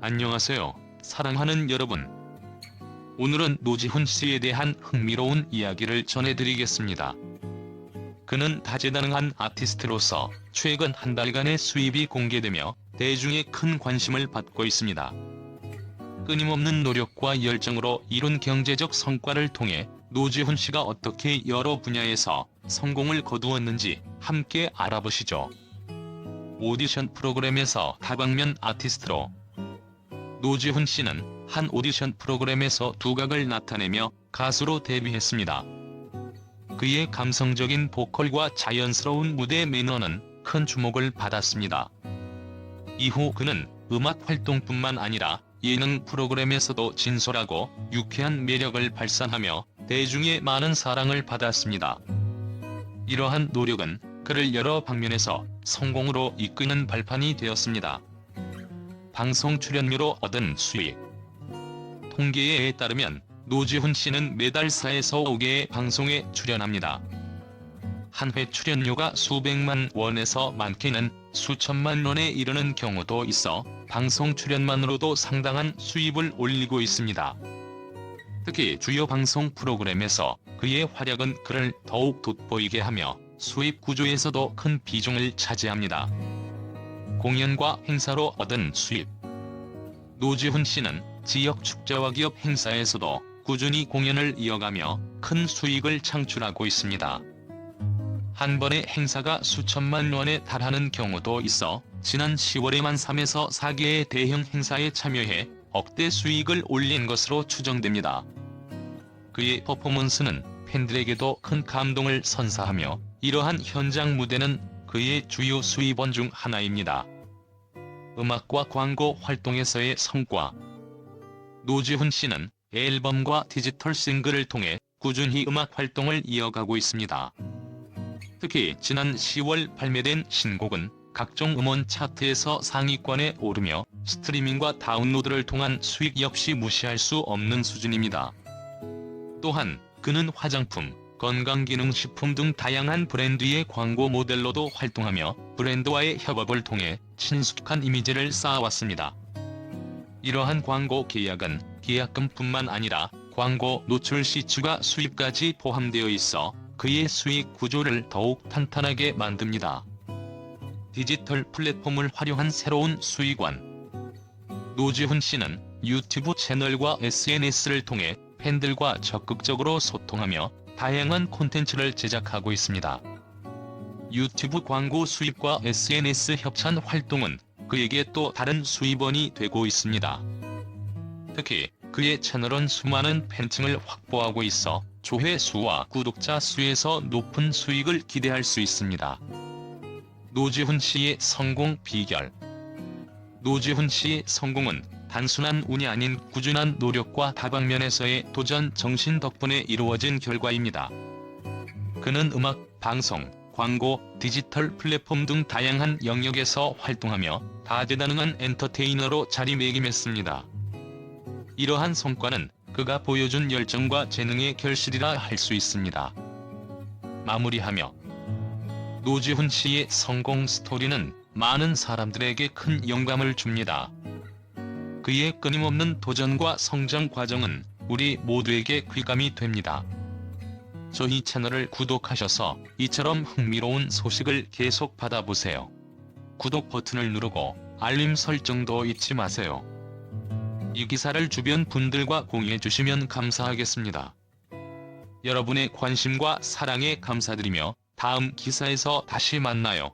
안녕하세요. 사랑하는 여러분. 오늘은 노지훈 씨에 대한 흥미로운 이야기를 전해드리겠습니다. 그는 다재다능한 아티스트로서 최근 한 달간의 수입이 공개되며 대중의 큰 관심을 받고 있습니다. 끊임없는 노력과 열정으로 이룬 경제적 성과를 통해 노지훈 씨가 어떻게 여러 분야에서 성공을 거두었는지 함께 알아보시죠. 오디션 프로그램에서 다방면 아티스트로 노지훈 씨는 한 오디션 프로그램에서 두각을 나타내며 가수로 데뷔했습니다. 그의 감성적인 보컬과 자연스러운 무대 매너는 큰 주목을 받았습니다. 이후 그는 음악 활동뿐만 아니라 예능 프로그램에서도 진솔하고 유쾌한 매력을 발산하며 대중의 많은 사랑을 받았습니다. 이러한 노력은 그를 여러 방면에서 성공으로 이끄는 발판이 되었습니다. 방송 출연료로 얻은 수익 통계에 따르면 노지훈 씨는 매달 4에서 5개의 방송에 출연합니다. 한 회 출연료가 수백만 원에서 많게는 수천만 원에 이르는 경우도 있어 방송 출연만으로도 상당한 수입을 올리고 있습니다. 특히 주요 방송 프로그램에서 그의 활약은 그를 더욱 돋보이게 하며 수입 구조에서도 큰 비중을 차지합니다. 공연과 행사로 얻은 수입 노지훈 씨는 지역 축제와 기업 행사에서도 꾸준히 공연을 이어가며 큰 수익을 창출하고 있습니다. 한 번의 행사가 수천만 원에 달하는 경우도 있어 지난 10월에만 3에서 4개의 대형 행사에 참여해 억대 수익을 올린 것으로 추정됩니다. 그의 퍼포먼스는 팬들에게도 큰 감동을 선사하며 이러한 현장 무대는 그의 주요 수입원 중 하나입니다. 음악과 광고 활동에서의 성과 노지훈 씨는 앨범과 디지털 싱글을 통해 꾸준히 음악 활동을 이어가고 있습니다. 특히 지난 10월 발매된 신곡은 각종 음원 차트에서 상위권에 오르며 스트리밍과 다운로드를 통한 수익 역시 무시할 수 없는 수준입니다. 또한 그는 화장품, 건강기능식품 등 다양한 브랜드의 광고 모델로도 활동하며 브랜드와의 협업을 통해 친숙한 이미지를 쌓아왔습니다. 이러한 광고 계약은 계약금뿐만 아니라 광고 노출 시 추가 수입까지 포함되어 있어 그의 수익 구조를 더욱 탄탄하게 만듭니다. 디지털 플랫폼을 활용한 새로운 수익원 노지훈 씨는 유튜브 채널과 SNS를 통해 팬들과 적극적으로 소통하며 다양한 콘텐츠를 제작하고 있습니다. 유튜브 광고 수입과 SNS 협찬 활동은 그에게 또 다른 수입원이 되고 있습니다. 특히 그의 채널은 수많은 팬층을 확보하고 있어 조회 수와 구독자 수에서 높은 수익을 기대할 수 있습니다. 노지훈 씨의 성공 비결 노지훈 씨의 성공은 단순한 운이 아닌 꾸준한 노력과 다방면에서의 도전 정신 덕분에 이루어진 결과입니다. 그는 음악, 방송, 광고, 디지털 플랫폼 등 다양한 영역에서 활동하며 다재다능한 엔터테이너로 자리매김했습니다. 이러한 성과는 그가 보여준 열정과 재능의 결실이라 할 수 있습니다. 마무리하며 노지훈 씨의 성공 스토리는 많은 사람들에게 큰 영감을 줍니다. 그의 끊임없는 도전과 성장 과정은 우리 모두에게 귀감이 됩니다. 저희 채널을 구독하셔서 이처럼 흥미로운 소식을 계속 받아보세요. 구독 버튼을 누르고 알림 설정도 잊지 마세요. 이 기사를 주변 분들과 공유해 주시면 감사하겠습니다. 여러분의 관심과 사랑에 감사드리며 다음 기사에서 다시 만나요.